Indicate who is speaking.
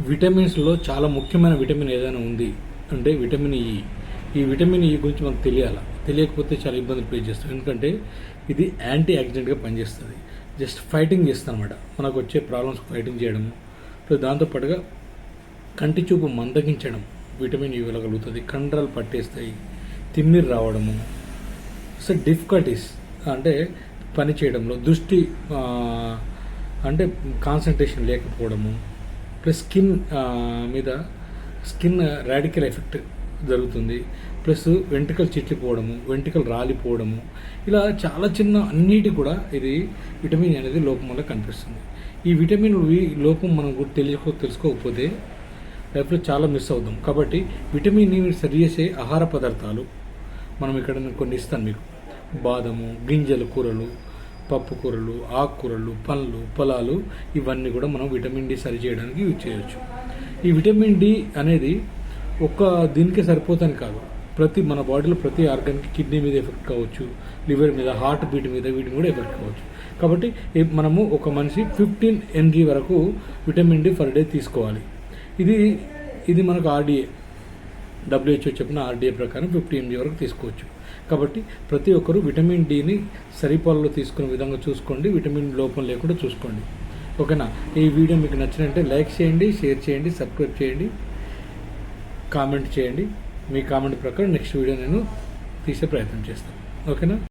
Speaker 1: విటమిన్స్లో చాలా ముఖ్యమైన విటమిన్ ఏదైనా ఉంది అంటే విటమిన్ ఈ. ఈ విటమిన్ ఈ గురించి మనకు తెలియాలి? తెలియకపోతే చాలా ఇబ్బంది ఫేస్ చేస్తాం. ఎందుకంటే ఇది యాంటీ యాక్సిడెంట్గా పనిచేస్తుంది. జస్ట్ ఫైటింగ్ చేస్తుంది అనమాట మనకు వచ్చే ప్రాబ్లమ్స్ ఫైటింగ్ చేయడము దాంతోపాటుగా కంటి చూపు మందగించడం విటమిన్ ఈ వెళ్ళగలుగుతుంది కండరాలు పట్టేస్తాయి. తిమ్మిరి రావడము. సో డిఫికల్టీస్ అంటే పని చేయడంలో దృష్టి అంటే కాన్సన్ట్రేషన్ లేకపోవడము. ప్లస్ స్కిన్ మీద స్కిన్ రాడికల్ ఎఫెక్ట్ జరుగుతుంది. ప్లస్ వెంట్రుకలు చిట్లిపోవడము వెంట్రుకలు రాలిపోవడము. ఇలా చాలా చిన్న అన్నిటి కూడా ఇది విటమిన్ అనేది లోపం వల్ల కనిపిస్తుంది. ఈ విటమిన్ వి లోపం మనం కూడా తెలుసుకోకపోతే లైఫ్లో చాలా మిస్ అవుతాం. కాబట్టి విటమిన్ ఈ సరి చేసే ఆహార పదార్థాలు మనం ఇక్కడ కొన్ని ఇస్తాను మీకు. బాదము గింజల కూరలు పప్పుకూరలు ఆకుకూరలు పండ్లు పొలాలు ఇవన్నీ కూడా మనం విటమిన్ డి సరి చేయడానికి యూజ్ చేయొచ్చు. ఈ విటమిన్ డి అనేది ఒక్క దీనికే సరిపోతుంది కాదు. ప్రతి మన బాడీలో ప్రతి ఆర్గాన్కి కిడ్నీ మీద ఎఫెక్ట్ కావచ్చు లివర్ మీద హార్ట్ బీట్ మీద వీటిని కూడా ఎఫెక్ట్ కావచ్చు. కాబట్టి మనము ఒక మనిషి ఫిఫ్టీన్ ఎంజీ వరకు విటమిన్ డి పర్ డే తీసుకోవాలి. ఇది ఇది మనకు ఆర్డీఏ. డబ్ల్యూహెచ్ఓ చెప్పిన ఆర్డీఏ ప్రకారం ఫిఫ్టీ ఎంజీ వరకు తీసుకోవచ్చు. కాబట్టి ప్రతి ఒక్కరూ విటమిన్ డిని సరిపాలలో తీసుకునే విధంగా చూసుకోండి. విటమిన్ లోపం లేకుండా చూసుకోండి. ఓకేనా? ఈ వీడియో మీకు నచ్చినట్టే లైక్ చేయండి షేర్ చేయండి సబ్స్క్రైబ్ చేయండి కామెంట్ చేయండి. మీ కామెంట్ ప్రకారం నెక్స్ట్ వీడియో నేను తీసే ప్రయత్నం చేస్తాను. ఓకేనా?